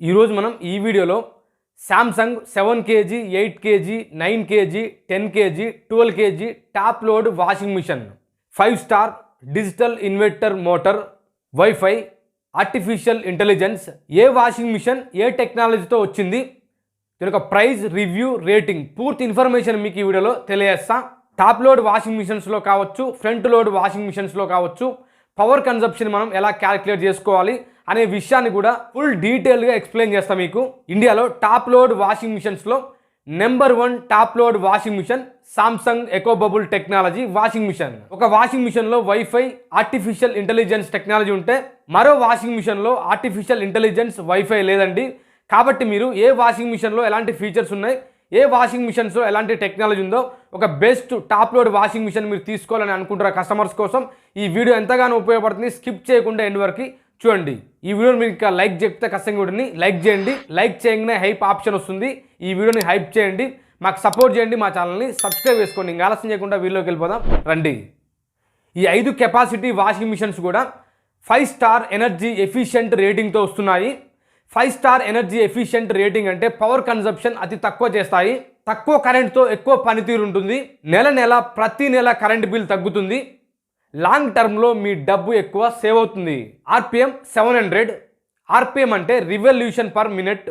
ఈరోజు మనం ఈ వీడియోలో Samsung seven KG eight KG nine KG ten KG twelve KG top load washing machine five star digital inverter motor WiFi artificial intelligence ఏ washing machine ఏ టెక్నాలజీతో వచ్చింది? దీని యొక్క ప్రైస్ రివ్యూ రేటింగ్ పూర్తి ఇన్ఫర్మేషన్ మీకు ఈ వీడియోలో తెలియజేస్తా. టాప్ లోడ్ వాషింగ్ మిషన్స్లో కావచ్చు ఫ్రంట్ లోడ్ వాషింగ్ మిషన్స్లో కావచ్చు. పవర్ కన్సప్షన్ మనం ఎలా క్యాలిక్యులేట్ చేసుకోవాలి? అనే విషయాన్ని కూడా ఫుల్ డీటెయిల్గా ఎక్స్ప్లెయిన్ చేస్తాం మీకు. ఇండియాలో top load washing మిషన్స్లో number one top load washing machine Samsung eco bubble technology washing machine ఒక వాషింగ్ మిషన్లో వైఫై ఆర్టిఫిషియల్ ఇంటెలిజెన్స్ టెక్నాలజీ ఉంటే మరో వాషింగ్ మిషన్లో ఆర్టిఫిషియల్ ఇంటెలిజెన్స్ వైఫై లేదండి. కాబట్టి మీరు ఏ వాషింగ్ మిషన్లో ఎలాంటి ఫీచర్స్ ఉన్నాయి ఏ వాషింగ్ మిషన్స్లో ఎలాంటి టెక్నాలజీ ఉందో ఒక best top load washing machine మీరు తీసుకోవాలని అనుకుంటారు కస్టమర్స్ కోసం ఈ వీడియో ఎంతగానో ఉపయోగపడుతుంది. స్కిప్ చేయకుండా ఎండ్ వరకు చూడండి. ఈ వీడియోని మీరు ఇంకా లైక్ చెప్తే ఖచ్చితంగా వీడియోని లైక్ చేయండి. లైక్ చేయగానే హైప్ ఆప్షన్ వస్తుంది. ఈ వీడియోని హైప్ చేయండి. మాకు సపోర్ట్ చేయండి మా ఛానల్ని. సబ్స్క్రైబ్ చేసుకోండి. ఇంకా ఆలస్యం చేయకుండా వీడియోకి వెళ్ళిపోదాం. రండి. ఈ ఐదు కెపాసిటీ వాషింగ్ మిషన్స్ కూడా ఫైవ్ స్టార్ ఎనర్జీ ఎఫిషియంట్ రేటింగ్తో వస్తున్నాయి. Five star energy efficient rating అంటే పవర్ కన్సప్షన్ అతి తక్కువ చేస్తాయి. తక్కువ కరెంట్తో ఎక్కువ పనితీరు ఉంటుంది. నెల నెల ప్రతి నెల కరెంట్ బిల్ తగ్గుతుంది. లాంగ్ టర్మ్లో మీ డబ్బు ఎక్కువ సేవ్ అవుతుంది. RPM seven hundred. ఆర్పిఎం అంటే రివల్యూషన్ పర్ మినిట్.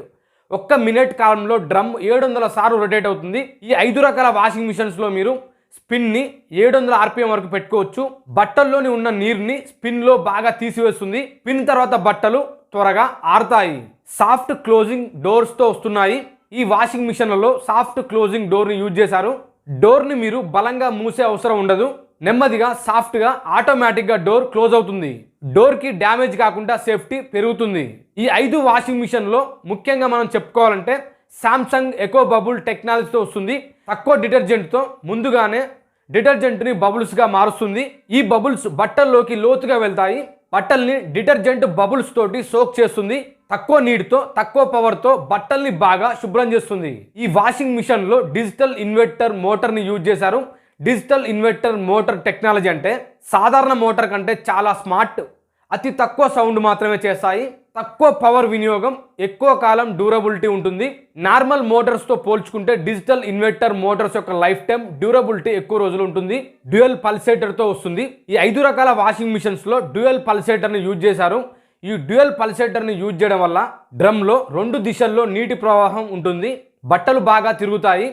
ఒక్క మినిట్ కాలంలో డ్రమ్ ఏడు వందల సార్లు రొటేట్ అవుతుంది. ఈ ఐదు రకాల వాషింగ్ మిషన్స్లో మీరు స్పిన్ని ఏడు వందల ఆర్పిఎం వరకు పెట్టుకోవచ్చు. బట్టల్లోని ఉన్న నీరుని స్పిన్లో బాగా తీసివేస్తుంది. స్పిన్ తర్వాత బట్టలు త్వరగా ఆరుతాయి. సాఫ్ట్ క్లోజింగ్ డోర్స్తో వస్తున్నాయి. ఈ వాషింగ్ మిషన్లలో సాఫ్ట్ క్లోజింగ్ డోర్ని యూజ్ చేశారు. డోర్ని మీరు బలంగా మూసే అవసరం ఉండదు. నెమ్మదిగా సాఫ్ట్గా ఆటోమేటిక్గా డోర్ క్లోజ్ అవుతుంది. డోర్కి డ్యామేజ్ కాకుండా సేఫ్టీ పెరుగుతుంది. ఈ ఐదు వాషింగ్ మిషన్లో ముఖ్యంగా మనం చెప్పుకోవాలంటే శాంసంగ్ ఎకో బబుల్ టెక్నాలజీతో వస్తుంది. తక్కువ డిటర్జెంట్తో ముందుగానే డిటర్జెంట్ని బబుల్స్గా మారుస్తుంది. ఈ బబుల్స్ బట్టల్లోకి లోతుగా వెళ్తాయి. బట్టల్ని డిటర్జెంట్ బబుల్స్ తోటి సోక్ చేస్తుంది. తక్కువ నీటితో తక్కువ పవర్తో బట్టల్ని బాగా శుభ్రం చేస్తుంది. ఈ వాషింగ్ మిషన్లో డిజిటల్ ఇన్వర్టర్ మోటార్ని యూజ్ చేశారు. డిజిటల్ ఇన్వర్టర్ మోటార్ టెక్నాలజీ అంటే సాధారణ మోటార్ కంటే చాలా స్మార్ట్. అతి తక్కువ సౌండ్ మాత్రమే చేస్తాయి. తక్కువ పవర్ వినియోగం ఎక్కువ కాలం డ్యూరబిలిటీ ఉంటుంది. నార్మల్ మోటార్స్తో పోల్చుకుంటే డిజిటల్ ఇన్వర్టర్ మోటార్స్ యొక్క లైఫ్ టైం డ్యూరబిలిటీ ఎక్కువ రోజులు ఉంటుంది. డ్యూయల్ పల్సేటర్తో వస్తుంది. ఈ ఐదు రకాల వాషింగ్ మిషన్స్లో డ్యూయల్ పల్సేటర్ని యూజ్ చేశారు. ఈ డ్యూయల్ పల్సేటర్ని యూజ్ చేయడం వల్ల డ్రమ్లో రెండు దిశల్లో నీటి ప్రవాహం ఉంటుంది. బట్టలు బాగా తిరుగుతాయి.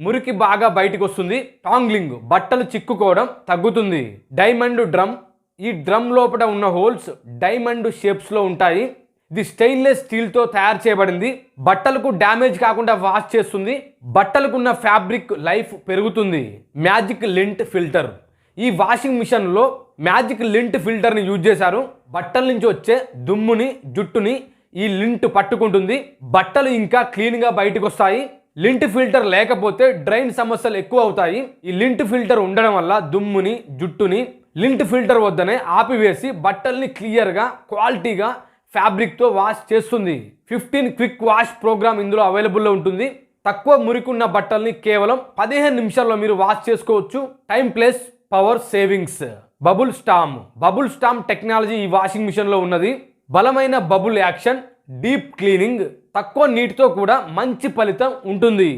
మురికి బాగా బయటకు వస్తుంది టాంగ్లింగ్ బట్టలు చిక్కుకోవడం తగ్గుతుంది. డైమండ్ డ్రమ్ ఈ డ్రమ్ లోపల ఉన్న హోల్స్ డైమండ్ షేప్స్లో ఉంటాయి. ఇది స్టెయిన్లెస్ స్టీల్తో తయారు చేయబడింది. బట్టలకు డ్యామేజ్ కాకుండా వాష్ చేస్తుంది. బట్టలకు ఉన్న ఫ్యాబ్రిక్ లైఫ్ పెరుగుతుంది. Magic lint filter. ఈ వాషింగ్ మిషన్లో మ్యాజిక్ లింట్ ఫిల్టర్ని యూజ్ చేశారు. బట్టల నుంచి వచ్చే దుమ్ముని జుట్టుని ఈ లింట్ పట్టుకుంటుంది. బట్టలు ఇంకా క్లీన్గా బయటకు వస్తాయి లింట్ ఫిల్టర్ లేకపోతే డ్రైన్ సమస్యలు ఎక్కువ అవుతాయి. ఈ లింట్ ఫిల్టర్ ఉండడం వల్ల దుమ్ముని జుట్టుని లింట్ ఫిల్టర్ వద్దనే ఆపివేసి బట్టల్ని క్లియర్గా క్వాలిటీగా ఫ్యాబ్రిక్తో వాష్ చేస్తుంది. ఫిఫ్టీన్ క్విక్ వాష్ ప్రోగ్రామ్ ఇందులో అవైలబుల్లో ఉంటుంది. తక్కువ మురికున్న బట్టల్ని కేవలం పదిహేను నిమిషాల్లో మీరు వాష్ చేసుకోవచ్చు. Time plus power savings. Bubble storm. Bubble storm technology ఈ వాషింగ్ మిషన్లో ఉన్నది. బలమైన బబుల్ యాక్షన్ డీప్ క్లీనింగ్ తక్కువ నీటితో కూడా మంచి ఫలితం ఉంటుంది.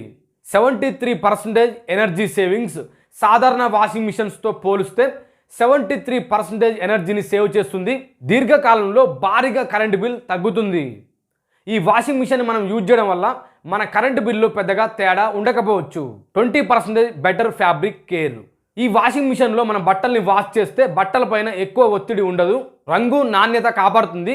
Seventy three percentage energy savings సాధారణ వాషింగ్ మిషన్స్తో పోలిస్తే సెవెంటీ త్రీ పర్సెంటేజ్ ఎనర్జీని సేవ్ చేస్తుంది. దీర్ఘకాలంలో భారీగా కరెంటు బిల్ తగ్గుతుంది. ఈ వాషింగ్ మిషన్ మనం యూజ్ చేయడం వల్ల మన కరెంటు బిల్లు పెద్దగా తేడా ఉండకపోవచ్చు. Twenty percentage better fabric care. ఈ వాషింగ్ మిషన్లో మనం బట్టల్ని వాష్ చేస్తే బట్టలపైన ఎక్కువ ఒత్తిడి ఉండదు. రంగు నాణ్యత కాపాడుతుంది.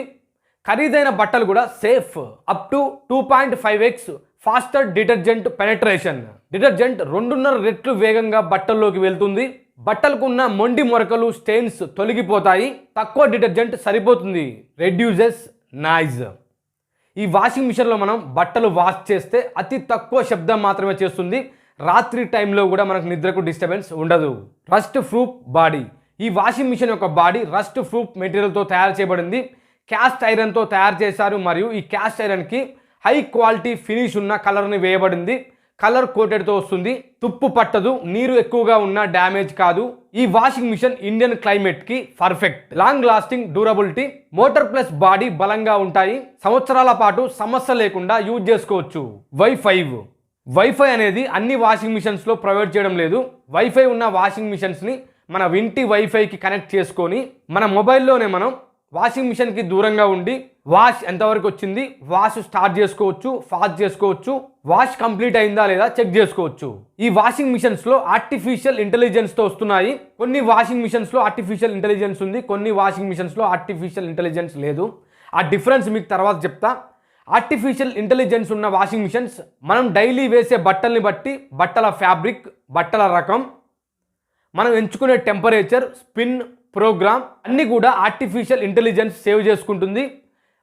ఖరీదైన బట్టలు కూడా safe up to two point five X faster detergent penetration detergent రెండున్నర రెట్లు వేగంగా బట్టల్లోకి వెళ్తుంది. బట్టలకు ఉన్న మొండి మొరకలు స్టెయిన్స్ తొలగిపోతాయి. తక్కువ డిటర్జెంట్ సరిపోతుంది. రెడ్యూజెస్ నాయిజ్ ఈ వాషింగ్ మిషన్లో మనం బట్టలు వాష్ చేస్తే అతి తక్కువ శబ్దం మాత్రమే చేస్తుంది. రాత్రి టైంలో కూడా మనకు నిద్రకు డిస్టర్బెన్స్ ఉండదు. రస్ట్ ప్రూఫ్ బాడీ ఈ వాషింగ్ మిషన్ యొక్క బాడీ రస్ట్ ప్రూఫ్ మెటీరియల్తో తయారు చేయబడింది. క్యాస్ట్ ఐరన్తో తయారు చేశారు మరియు ఈ క్యాస్ట్ ఐరన్కి హై క్వాలిటీ ఫినిష్ ఉన్న కలర్ని వేయబడింది. కలర్ కోటెడ్తో వస్తుంది. తుప్పు పట్టదు. నీరు ఎక్కువగా ఉన్న డ్యామేజ్ కాదు. ఈ washing machine Indian క్లైమేట్కి perfect. Long lasting durability motor plus body బలంగా ఉంటాయి. సంవత్సరాల పాటు సమస్య లేకుండా యూజ్ చేసుకోవచ్చు. వైఫైవ్ వైఫై అనేది అన్ని వాషింగ్ మిషన్స్లో ప్రొవైడ్ చేయడం లేదు. వైఫై ఉన్న వాషింగ్ మిషన్స్ని మన ఇంటి వైఫైకి కనెక్ట్ చేసుకొని మన మొబైల్లోనే మనం వాషింగ్ మిషన్కి దూరంగా ఉండి వాష్ ఎంతవరకు వచ్చింది? వాష్ స్టార్ట్ చేసుకోవచ్చు ఫాస్ట్ చేసుకోవచ్చు వాష్ కంప్లీట్ అయిందా లేదా చెక్ చేసుకోవచ్చు. ఈ వాషింగ్ మిషన్స్లో ఆర్టిఫిషియల్ ఇంటెలిజెన్స్తో వస్తున్నాయి. కొన్ని వాషింగ్ మిషన్స్లో ఆర్టిఫిషియల్ ఇంటెలిజెన్స్ ఉంది కొన్ని వాషింగ్ మిషన్స్లో ఆర్టిఫిషియల్ ఇంటెలిజెన్స్ లేదు. ఆ డిఫరెన్స్ మీకు తర్వాత చెప్తా. ఆర్టిఫిషియల్ ఇంటెలిజెన్స్ ఉన్న వాషింగ్ మిషన్స్ మనం డైలీ వేసే బట్టల్ని బట్టి బట్టల ఫ్యాబ్రిక్ బట్టల రకం. మనం ఎంచుకునే టెంపరేచర్ స్పిన్ ప్రోగ్రామ్ అన్నీ కూడా ఆర్టిఫిషియల్ ఇంటెలిజెన్స్ సేవ్ చేసుకుంటుంది.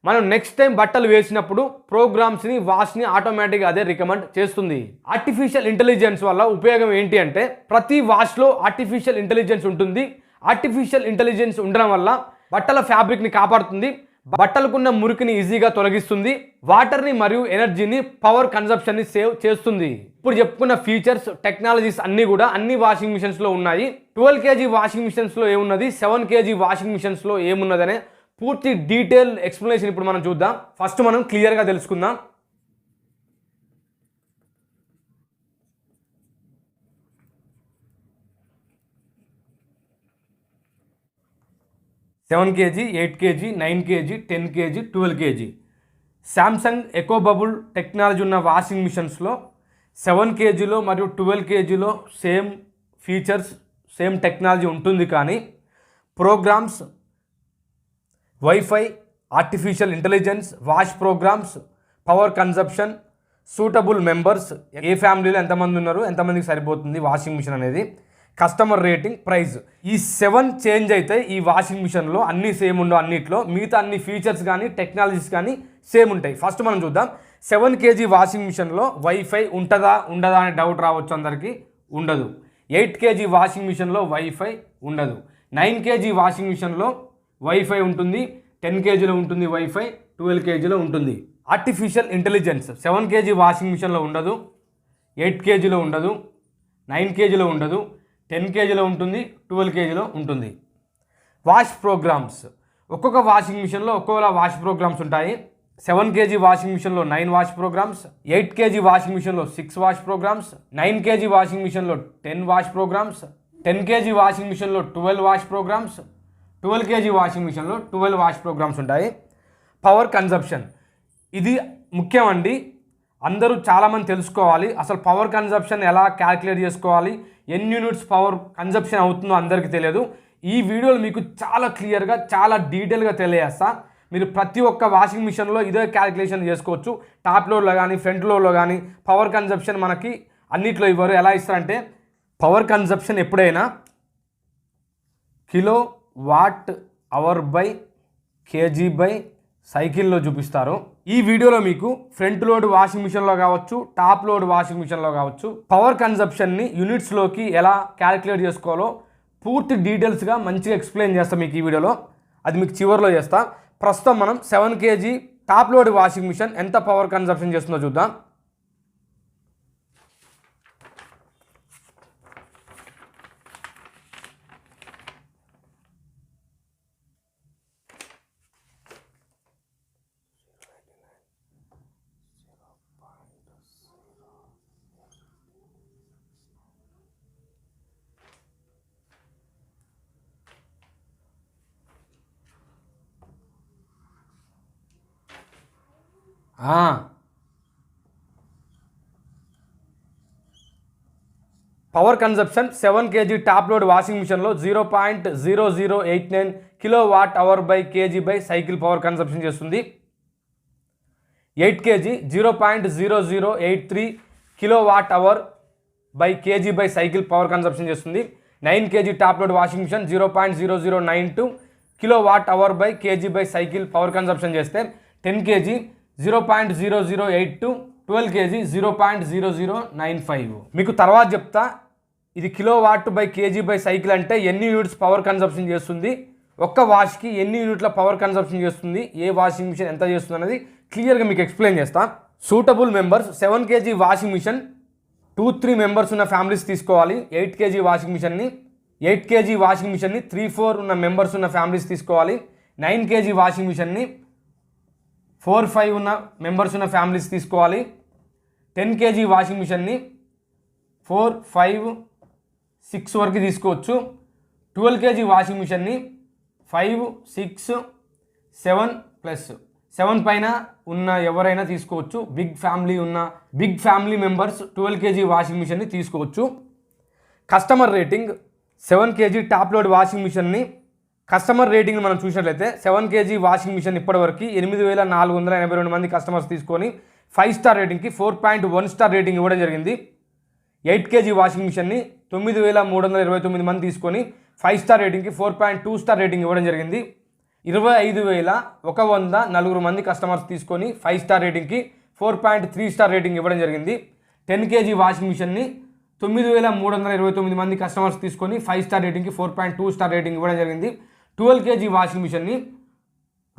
మనం నెక్స్ట్ టైం బట్టలు వేసినప్పుడు ప్రోగ్రామ్స్ని వాష్ని ఆటోమేటిక్గా అదే రికమెండ్ చేస్తుంది. ఆర్టిఫిషియల్ ఇంటెలిజెన్స్ వల్ల ఉపయోగం ఏంటి అంటే ప్రతి వాష్లో ఆర్టిఫిషియల్ ఇంటెలిజెన్స్ ఉంటుంది. ఆర్టిఫిషియల్ ఇంటెలిజెన్స్ ఉండడం వల్ల బట్టల ఫ్యాబ్రిక్ని కాపాడుతుంది. బట్టలకున్న మురికిని ఈజీగా తొలగిస్తుంది వాటర్ని మరియు ఎనర్జీని పవర్ కన్సప్షన్ని సేవ్ చేస్తుంది. ఇప్పుడు చెప్పుకున్న ఫీచర్స్ టెక్నాలజీస్ అన్నీ కూడా అన్ని వాషింగ్ మిషన్స్లో ఉన్నాయి. ట్వెల్వ్ కేజీ వాషింగ్ మిషన్స్లో ఏమున్నది? సెవెన్ కేజీ వాషింగ్ మిషన్స్లో ఏమున్నదనే పూర్తి డీటెయిల్ ఎక్స్ప్లెనేషన్ ఇప్పుడు మనం చూద్దాం. ఫస్ట్ మనం క్లియర్గా తెలుసుకుందాం. Seven K G eight K G nine K G ten K G twelve K G. Samsung eco bubble technology ఉన్న వాషింగ్ మిషన్స్లో సెవెన్ కేజీలో మరియు ట్వెల్వ్ కేజీలో సేమ్ ఫీచర్స్ సేమ్ టెక్నాలజీ ఉంటుంది కానీ programmes WiFi artificial intelligence wash programmes power consumption suitable members ఏ ఫ్యామిలీలో ఎంతమంది ఉన్నారు ఎంతమందికి సరిపోతుంది వాషింగ్ మిషన్ అనేది? Customer rating price. ఈ సెవెన్ చేంజ్ అయితే ఈ వాషింగ్ మిషన్లో అన్నీ సేమ్ ఉండవు అన్నిట్లో. మిగతా అన్ని ఫీచర్స్ కానీ టెక్నాలజీస్ కానీ సేమ్ ఉంటాయి. ఫస్ట్ మనం చూద్దాం. సెవెన్ కేజీ వాషింగ్ మిషన్లో వైఫై ఉంటుందా ఉండదా అనే డౌట్ రావచ్చు అందరికీ? ఉండదు. ఎయిట్ కేజీ వాషింగ్ మిషన్లో వైఫై ఉండదు. నైన్ కేజీ వాషింగ్ మిషన్లో వైఫై ఉంటుంది. టెన్ కేజీలో ఉంటుంది వైఫై ట్వెల్వ్ కేజీలో ఉంటుంది. Artificial intelligence seven KG washing మిషన్లో ఉండదు. ఎయిట్ కేజీలో ఉండదు. నైన్ కేజీలో ఉండదు. టెన్ కేజీలో ఉంటుంది ట్వెల్వ్ కేజీలో ఉంటుంది. Wash programmes. ఒక్కొక్క వాషింగ్ మిషన్లో ఒక్కొక్కలా వాష్ ప్రోగ్రామ్స్ ఉంటాయి. సెవెన్ కేజీ వాషింగ్ మిషన్లో nine wash programmes eight KG washing మిషన్లో six wash programmes nine KG washing మిషన్లో ten wash programmes ten KG washing మిషన్లో twelve wash programmes twelve KG washing మిషన్లో twelve wash programmes ఉంటాయి. Power consumption. ఇది ముఖ్యం అండి అందరూ చాలామంది తెలుసుకోవాలి. అసలు పవర్ కన్సప్షన్ ఎలా క్యాలిక్యులేట్ చేసుకోవాలి? ఎన్ని యూనిట్స్ పవర్ కన్జప్షన్ అవుతుందో అందరికీ తెలియదు. ఈ వీడియోలు మీకు చాలా క్లియర్గా చాలా డీటెయిల్గా తెలియజేస్తా. మీరు ప్రతి ఒక్క వాషింగ్ మిషన్లో ఇదే క్యాలిక్యులేషన్ చేసుకోవచ్చు. టాప్ లోడ్లో కానీ ఫ్రంట్ లోడ్లో కానీ పవర్ కన్జప్షన్ మనకి అన్నిట్లో ఇవ్వరు. ఎలా ఇస్తారంటే పవర్ కన్జప్షన్ ఎప్పుడైనా kilowatt hour by KG by సైకిల్లో చూపిస్తారు. ఈ వీడియోలో మీకు ఫ్రంట్ లోడ్ వాషింగ్ మిషన్లో కావచ్చు టాప్ లోడ్ వాషింగ్ మిషన్లో కావచ్చు పవర్ కన్సప్షన్ని యూనిట్స్లోకి ఎలా క్యాలిక్యులేట్ చేసుకోవాలో పూర్తి డీటెయిల్స్గా మంచిగా ఎక్స్ప్లెయిన్ చేస్తాం మీకు ఈ వీడియోలో. అది మీకు చివరిలో చేస్తా. ప్రస్తుతం మనం seven KG top load washing machine ఎంత పవర్ కన్సప్షన్ చేస్తుందో చూద్దాం. Power consumption seven KG top load washing మిషన్లో zero point zero zero eight nine kilowatt hour by KG by cycle power consumption చేస్తుంది. Eight KG zero point zero zero eight three kilowatt hour by KG by cycle power consumption చేస్తుంది. Nine KG top load washing machine zero point zero zero nine two kilo watt hour by KG by cycle power consumption చేస్తే ten KG zero point zero zero eight two twelve KG zero point zero zero nine five మీకు తర్వాత చెప్తా ఇది kilowatt by KG by cycle అంటే ఎన్ని units power consumption చేస్తుంది? ఒక్క వాష్కి ఎన్ని యూనిట్ల పవర్ కన్సప్షన్ చేస్తుంది? ఏ వాషింగ్ మిషన్ ఎంత చేస్తుంది అనేది క్లియర్గా మీకు ఎక్స్ప్లెయిన్ చేస్తా. Suitable members seven KG washing machine two three members ఉన్న ఫ్యామిలీస్ తీసుకోవాలి. ఎయిట్ కేజీ వాషింగ్ మిషన్ని ఎయిట్ కేజీ వాషింగ్ మిషన్ని త్రీ ఫోర్ ఉన్న మెంబర్స్ ఉన్న ఫ్యామిలీస్ తీసుకోవాలి. నైన్ కేజీ వాషింగ్ మిషన్ని ఫోర్ ఫైవ్ ఉన్న మెంబర్స్ ఉన్న ఫ్యామిలీస్ తీసుకోవాలి. టెన్ కేజీ వాషింగ్ మిషన్ని ఫోర్ ఫైవ్ సిక్స్ వరకు తీసుకోవచ్చు. ట్వెల్వ్ కేజీ వాషింగ్ మిషన్ని five six seven plus. Seven పైన ఉన్న ఎవరైనా తీసుకోవచ్చు. బిగ్ ఫ్యామిలీ ఉన్న big family members twelve KG washing మిషన్ని తీసుకోవచ్చు. Customer rating seven KG top load washing మిషన్ని కస్టమర్ రేటింగ్ మనం చూసినట్లయితే సెవెన్ కేజీ వాషింగ్ మిషన్ ఇప్పటివరకు ఎనిమిది వేల నాలుగు వందల ఎనభై రెండు మంది కస్టమర్స్ తీసుకొని five star రేటింగ్కి four point one star rating ఇవ్వడం జరిగింది. ఎయిట్ కేజీ వాషింగ్ మిషన్ని తొమ్మిది వేల మూడు వందల ఇరవై తొమ్మిది మంది తీసుకొని five star రేటింగ్కి four point two star rating ఇవ్వడం జరిగింది. ఇరవై ఐదు వేల ఒక వంద నలుగురు మంది కస్టమర్స్ తీసుకొని five star రేటింగ్కి four point three star rating ఇవ్వడం జరిగింది. టెన్ కేజీ వాషింగ్ మిషన్ని తొమ్మిది వేల మూడు వందల ఇరవై తొమ్మిది మంది కస్టమర్స్ తీసుకొని five star రేటింగ్కి four point two star rating ఇవ్వడం జరిగింది. ట్వెల్వ్ కేజీ వాషింగ్ మిషన్ని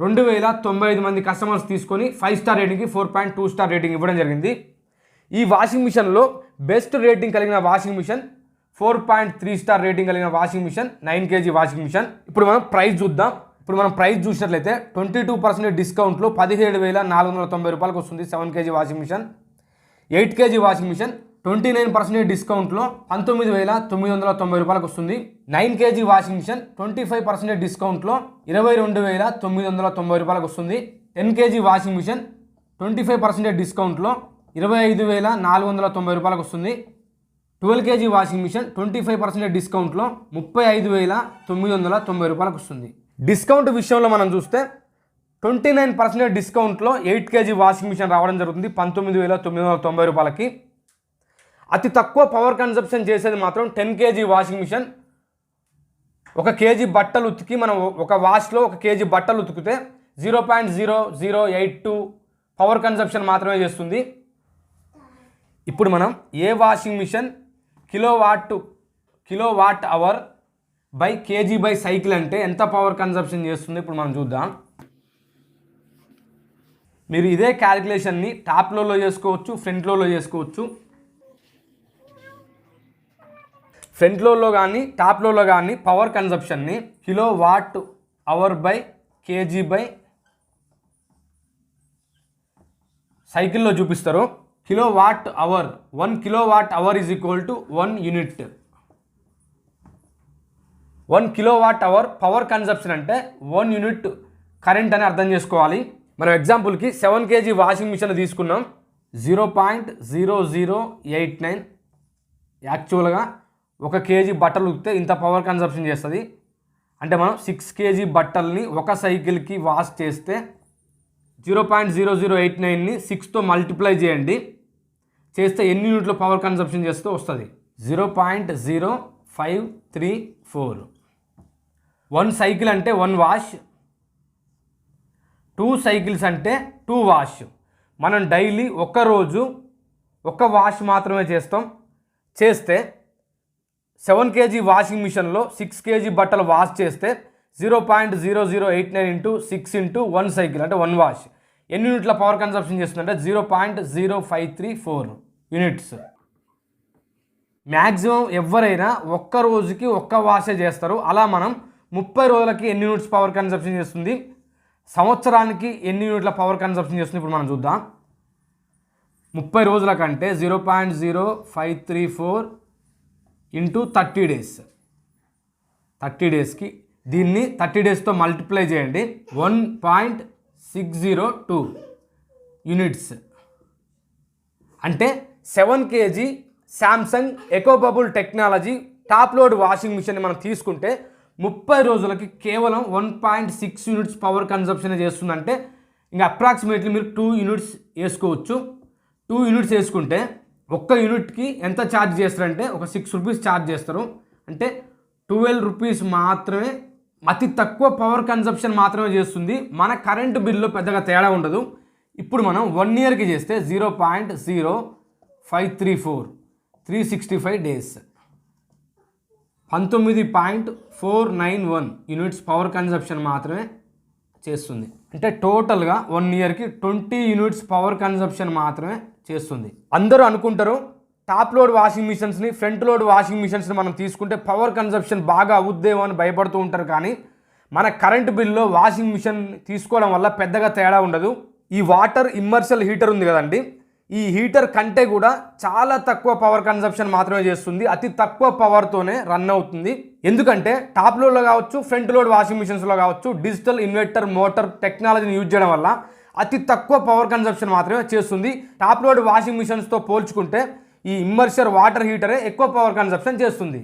రెండు వేల తొంభై ఐదు మంది కస్టమర్స్ తీసుకొని five star రేటింగ్కి four point two star rating ఇవ్వడం జరిగింది. ఈ వాషింగ్ మిషన్లో బెస్ట్ రేటింగ్ కలిగిన washing machine four point three star rating కలిగిన washing machine nine KG washing machine. ఇప్పుడు మనం ప్రైస్ చూద్దాం. ఇప్పుడు మనం ప్రైస్ చూసినట్లయితే ట్వంటీ టూ పర్సెంట్ డిస్కౌంట్లో పదిహేడు వేల నాలుగు వందల తొంభై రూపాయలకు వస్తుంది seven KG washing machine. Eight KG washing machine twenty nine percent డిస్కౌంట్లో పంతొమ్మిది వేల తొమ్మిది వందల తొంభై రూపాయలకు వస్తుంది. Nine KG washing machine twenty five percent డిస్కౌంట్లో ఇరవై రెండు వేల తొమ్మిది వందల తొంభై రూపాయలకు వస్తుంది. Ten KG washing machine twenty five percent డిస్కౌంట్లో ఇరవై ఐదు వేల నాలుగు వందల తొంభై రూపాయలకు వస్తుంది. Twelve KG washing machine twenty five percent డిస్కౌంట్లో ముప్పై ఐదు వేల తొమ్మిది వందల తొంభై రూపాయలకు వస్తుంది. డిస్కౌంట్ విషయంలో మనం చూస్తే ట్వంటీ నైన్ పర్సెంట్ డిస్కౌంట్లో ఎయిట్ కేజీ వాషింగ్ మిషన్ రావడం జరుగుతుంది. పంతొమ్మిది వేల తొమ్మిది వందల తొంభై రూపాయలకి అతి తక్కువ పవర్ కన్సప్షన్ చేసేది మాత్రం టెన్ కేజీ వాషింగ్ మిషన్ ఒక కేజీ బట్టలు ఉతికి మనం ఒక వాష్లో ఒక కేజీ బట్టలు ఉతికితే zero point zero zero eight two power consumption మాత్రమే చేస్తుంది. ఇప్పుడు మనం ఏ washing machine kilowatt kilowatt hour by KG by cycle అంటే ఎంత పవర్ కన్సప్షన్ చేస్తుంది? ఇప్పుడు మనం చూద్దాం. మీరు ఇదే క్యాలిక్యులేషన్ని టాప్ లోలో చేసుకోవచ్చు ఫ్రంట్ లోలో చేసుకోవచ్చు. ఫ్రంట్ లోలో కానీ టాప్ లోలో కానీ power కన్సప్షన్ని kilowatt hour by KG by సైకిల్లో చూపిస్తారు kilowatt hour one kilowatt hour is equal to one unit one kilowatt hour power consumption అంటే వన్ యూనిట్ కరెంట్ అని అర్థం చేసుకోవాలి. మనం ఎగ్జాంపుల్కి సెవెన్ కేజీ వాషింగ్ మిషన్ తీసుకున్నాం. Zero point zero zero eight nine యాక్చువల్గా ఒక కేజీ బట్టలు ఉతికితే ఇంత పవర్ కన్సప్షన్ చేస్తుంది. అంటే మనం సిక్స్ కేజీ బట్టల్ని ఒక సైకిల్కి వాష్ చేస్తే zero point zero zero eight నైన్ని సిక్స్తో మల్టిప్లై చేయండి. చేస్తే ఎన్ని యూనిట్లు పవర్ కన్సప్షన్ చేస్తే వస్తుంది? Zero point zero five three four one cycle అంటే వన్ వాష్ టూ సైకిల్స్ అంటే టూ వాష్ మనం డైలీ ఒక్క రోజు ఒక్క వాష్ మాత్రమే చేస్తాం. చేస్తే సెవెన్ కేజీ వాషింగ్ మిషన్లో సిక్స్ కేజీ బట్టలు వాష్ చేస్తే zero point zero zero eight nine into six into one cycle అంటే వన్ వాష్. ఎన్ని యూనిట్ల పవర్ కన్సంప్షన్ చేస్తుందంటే zero point zero five three four units. Maximum ఎవరైనా ఒక్క రోజుకి ఒక్క వాషే చేస్తారు. అలా మనం ముప్పై రోజులకి ఎన్ని యూనిట్స్ పవర్ కన్సంప్షన్ చేస్తుంది? సంవత్సరానికి ఎన్ని యూనిట్ల పవర్ కన్సంప్షన్ చేస్తుంది? ఇప్పుడు మనం చూద్దాం. ముప్పై రోజుల కంటే zero point zero five three four into thirty days. Thirty డేస్కి దీన్ని థర్టీ డేస్తో మల్టిప్లై చేయండి. One point six zero two units. అంటే seven KG Samsung EcoBubble technology top load washing మిషన్ని మనం తీసుకుంటే ముప్పై రోజులకి కేవలం one point six units power consumption చేస్తుందంటే ఇంకా అప్రాక్సిమేట్లీ మీరు టూ యూనిట్స్ వేసుకోవచ్చు. టూ యూనిట్స్ వేసుకుంటే ఒక్క యూనిట్కి ఎంత ఛార్జ్ చేస్తారంటే ఒక సిక్స్ రూపీస్ ఛార్జ్ చేస్తారు. అంటే ట్వెల్వ్ రూపీస్ మాత్రమే అతి తక్కువ పవర్ కన్సంప్షన్ మాత్రమే చేస్తుంది. మన కరెంటు బిల్లు పెద్దగా తేడా ఉండదు. ఇప్పుడు మనం వన్ ఇయర్కి చేస్తే zero point zero five three four three sixty five days. పంతొమ్మిది point four nine one units power consumption మాత్రమే చేస్తుంది. అంటే టోటల్గా వన్ ఇయర్కి ట్వంటీ యూనిట్స్ పవర్ కన్సంప్షన్ మాత్రమే చేస్తుంది. అందరూ అనుకుంటారు టాప్ లోడ్ వాషింగ్ మిషన్స్ని ఫ్రంట్ లోడ్ వాషింగ్ మిషన్స్ని మనం తీసుకుంటే పవర్ కన్సప్షన్ బాగా అవుద్దేమో అని భయపడుతూ ఉంటారు కానీ మన కరెంట్ బిల్లో వాషింగ్ మిషన్ తీసుకోవడం వల్ల పెద్దగా తేడా ఉండదు. ఈ వాటర్ ఇమ్మర్షల్ హీటర్ ఉంది కదండి. ఈ హీటర్ కంటే కూడా చాలా తక్కువ పవర్ కన్సప్షన్ మాత్రమే చేస్తుంది. అతి తక్కువ పవర్తోనే రన్ అవుతుంది. ఎందుకంటే టాప్ లోడ్లో కావచ్చు ఫ్రంట్ లోడ్ వాషింగ్ మిషన్స్లో కావచ్చు డిజిటల్ ఇన్వర్టర్ మోటార్ టెక్నాలజీని యూజ్ చేయడం వల్ల అతి తక్కువ పవర్ కన్సంప్షన్ మాత్రమే చేస్తుంది. టాప్ లోడ్ వాషింగ్ మిషన్స్తో పోల్చుకుంటే ఈ ఇమ్మర్షర్ వాటర్ హీటరే ఎక్కువ పవర్ కన్సంప్షన్ చేస్తుంది.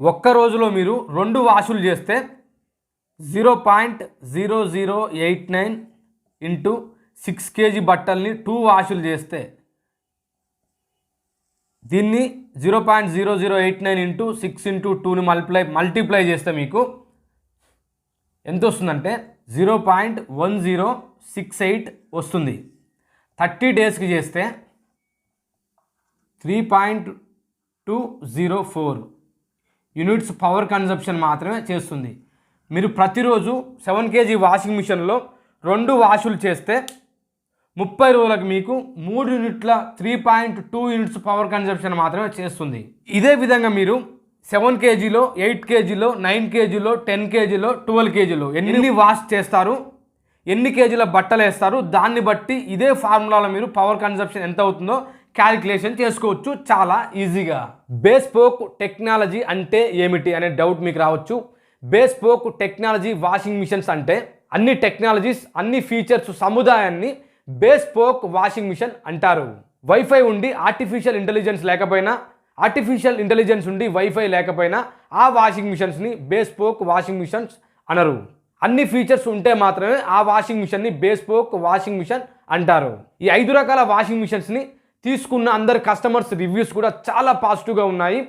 ఒక్క రోజులో మీరు రెండు వాషులు చేస్తే zero point zero zero eight nine into six KG బట్టల్ని టూ వాషులు చేస్తే దీన్ని zero point zero zero eight nine into six into టూని మల్టిప్లై మల్టిప్లై చేస్తే మీకు ఎంత వస్తుందంటే zero point one zero six eight వస్తుంది. థర్టీ డేస్కి చేస్తే three point two zero four units power consumption మాత్రమే చేస్తుంది. మీరు ప్రతిరోజు సెవెన్ కేజీ వాషింగ్ మిషన్లో రెండు వాషులు చేస్తే ముప్పై రోజులకు మీకు మూడు యూనిట్ల three point two units power consumption మాత్రమే చేస్తుంది. ఇదే విధంగా మీరు సెవెన్ కేజీలో ఎయిట్ కేజీలో నైన్ కేజీలో టెన్ కేజీలో ట్వెల్వ్ కేజీలో ఎన్ని వాష్ చేస్తారు ఎన్ని కేజీల బట్టలు వేస్తారు దాన్ని బట్టి ఇదే ఫార్ములాలో మీరు పవర్ కన్జప్షన్ ఎంత అవుతుందో క్యాలిక్యులేషన్ చేసుకోవచ్చు. చాలా ఈజీగా బేస్ పోక్ టెక్నాలజీ అంటే ఏమిటి అనే డౌట్ మీకు రావచ్చు. Bespoke technology washing machines అంటే అన్ని టెక్నాలజీస్ అన్ని ఫీచర్స్ సముదాయాన్ని బేస్పోక్ వాషింగ్ మిషన్ అంటారు. వైఫై ఉండి ఆర్టిఫిషియల్ ఇంటెలిజెన్స్ లేకపోయినా ఆర్టిఫిషియల్ ఇంటెలిజెన్స్ ఉండి వైఫై లేకపోయినా ఆ వాషింగ్ మిషన్స్ని బేస్పోక్ వాషింగ్ మిషన్స్ అనరు. అన్ని ఫీచర్స్ ఉంటే మాత్రమే ఆ వాషింగ్ మిషన్ని బేస్పోక్ వాషింగ్ మిషన్ అంటారు. ఈ ఐదు రకాల వాషింగ్ మిషన్స్ని తీసుకున్న అందరు కస్టమర్స్ రివ్యూస్ కూడా చాలా పాజిటివ్గా ఉన్నాయి.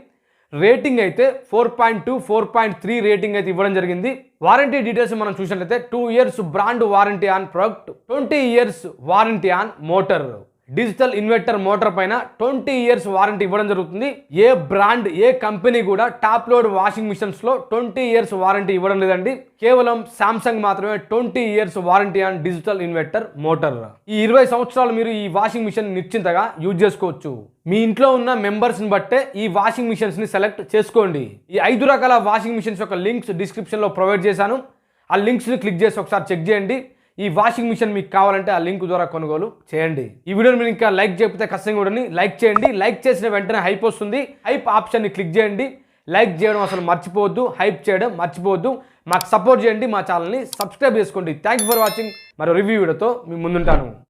రేటింగ్ అయితే four point two four point three rating అయితే ఇవ్వడం జరిగింది. వారంటీ డీటెయిల్స్ మనం చూసినట్లయితే two years brand warranty on product twenty years warranty on motor digital inverter motor పైన ట్వంటీ ఇయర్స్ వారంటీ ఇవ్వడం జరుగుతుంది. ఏ బ్రాండ్ ఏ కంపెనీ కూడా టాప్ లోడ్ వాషింగ్ మిషన్స్లో ట్వంటీ ఇయర్స్ వారంటీ ఇవ్వడం లేదండి. కేవలం సామ్సంగ్ మాత్రమే twenty years warranty on digital inverter motor. ఈ ఇరవై సంవత్సరాలు మీరు ఈ వాషింగ్ మిషన్ నిశ్చింతగా యూజ్ చేసుకోవచ్చు. మీ ఇంట్లో ఉన్న మెంబర్స్ని బట్టే ఈ వాషింగ్ మిషన్స్ని సెలెక్ట్ చేసుకోండి. ఈ ఐదు రకాల వాషింగ్ మిషన్స్ యొక్క లింక్స్ డిస్క్రిప్షన్లో ప్రొవైడ్ చేశాను. ఆ లింక్స్ని క్లిక్ చేసి ఒకసారి చెక్ చేయండి. ఈ వాషింగ్ మిషన్ మీకు కావాలంటే ఆ లింక్ ద్వారా కొనుగోలు చేయండి. ఈ వీడియోని మీరు ఇంకా లైక్ చెప్తే ఖచ్చితంగా కూడా లైక్ చేయండి. లైక్ చేసిన వెంటనే హైప్ వస్తుంది. హైప్ ఆప్షన్ని క్లిక్ చేయండి. లైక్ చేయడం అసలు మర్చిపోవద్దు. హైప్ చేయడం మర్చిపోవద్దు. మాకు సపోర్ట్ చేయండి మా ఛానల్ని. సబ్స్క్రైబ్ చేసుకోండి. థ్యాంక్ ఫర్ వాచింగ్ మరో రివ్యూ వీడియోతో మీ ముందుంటాను.